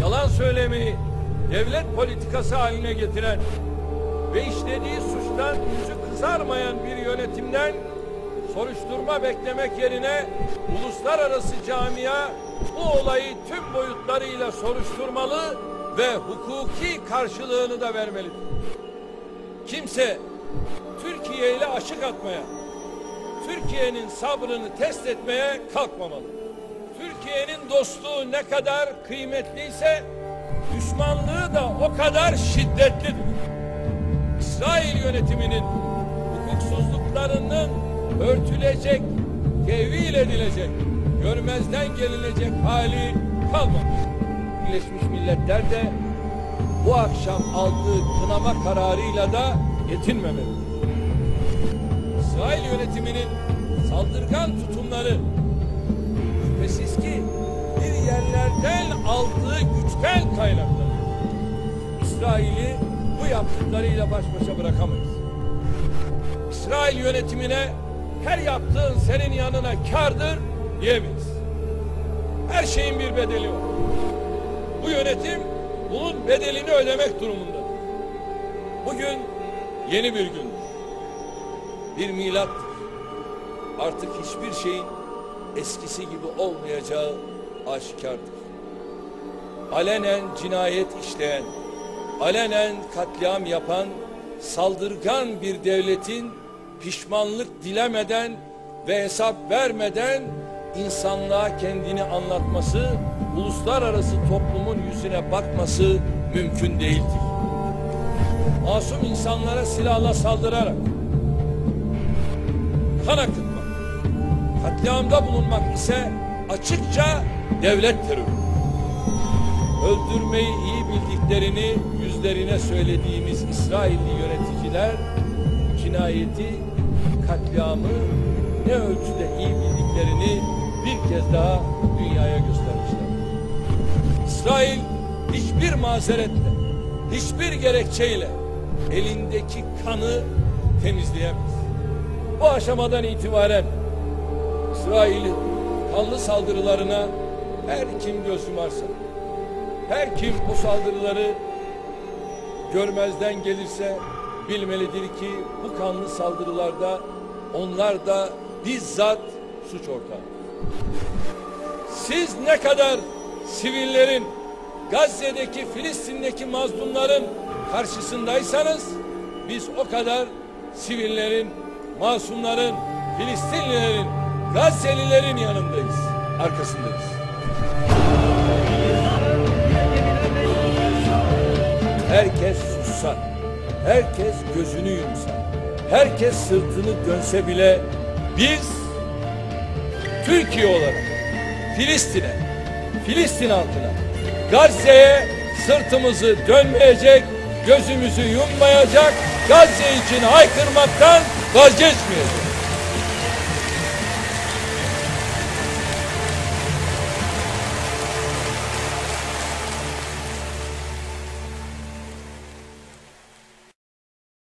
yalan söylemeyi devlet politikası haline getiren ve işlediği suçtan yüzü kızarmayan bir yönetimden soruşturma beklemek yerine uluslararası camia bu olayı tüm boyutlarıyla soruşturmalı ve hukuki karşılığını da vermelidir. Kimse Türkiye ile aşık atmaya, Türkiye'nin sabrını test etmeye kalkmamalı. Türkiye'nin dostluğu ne kadar kıymetliyse düşmanlığı da o kadar şiddetlidir. İsrail yönetiminin hukuksuzluklarının örtülecek, tevil edilecek, görmezden gelinecek hali kalmamış. Birleşmiş Milletler de bu akşam aldığı kınama kararıyla da yetinmemeli. İsrail yönetiminin saldırgan tutumları yerlerden aldığı güçten kaynaklanır. İsrail'i bu yaptıklarıyla baş başa bırakamayız. İsrail yönetimine her yaptığın senin yanına kardır diyemeyiz. Her şeyin bir bedeli var. Bu yönetim bunun bedelini ödemek durumunda. Bugün yeni bir gündür. Bir milattır. Artık hiçbir şeyin eskisi gibi olmayacağı aşikardır. Alenen cinayet işleyen, alenen katliam yapan saldırgan bir devletin pişmanlık dilemeden ve hesap vermeden insanlığa kendini anlatması, uluslararası toplumun yüzüne bakması mümkün değildir. Masum insanlara silahla saldırarak kan akıtmak, katliamda bulunmak ise açıkça devlet terörü. Öldürmeyi iyi bildiklerini yüzlerine söylediğimiz İsrailli yöneticiler cinayeti, katliamı ne ölçüde iyi bildiklerini bir kez daha dünyaya göstermişler. İsrail hiçbir mazeretle, hiçbir gerekçeyle elindeki kanı temizleyemez. Bu aşamadan itibaren İsrail'in kanlı saldırılarına her kim göz yumarsa, her kim bu saldırıları görmezden gelirse bilmelidir ki bu kanlı saldırılarda onlar da bizzat suç ortağı. Siz ne kadar sivillerin Gazze'deki Filistin'deki mazlumların karşısındaysanız biz o kadar sivillerin, masumların, Filistinlilerin, Gazze'lilerin yanındayız, arkasındayız. Herkes sussa, herkes gözünü yumsa, herkes sırtını dönse bile biz Türkiye olarak Filistin'e, Filistin halkına, Gazze'ye sırtımızı dönmeyecek, gözümüzü yummayacak, Gazze için haykırmaktan vazgeçmeyeceğiz.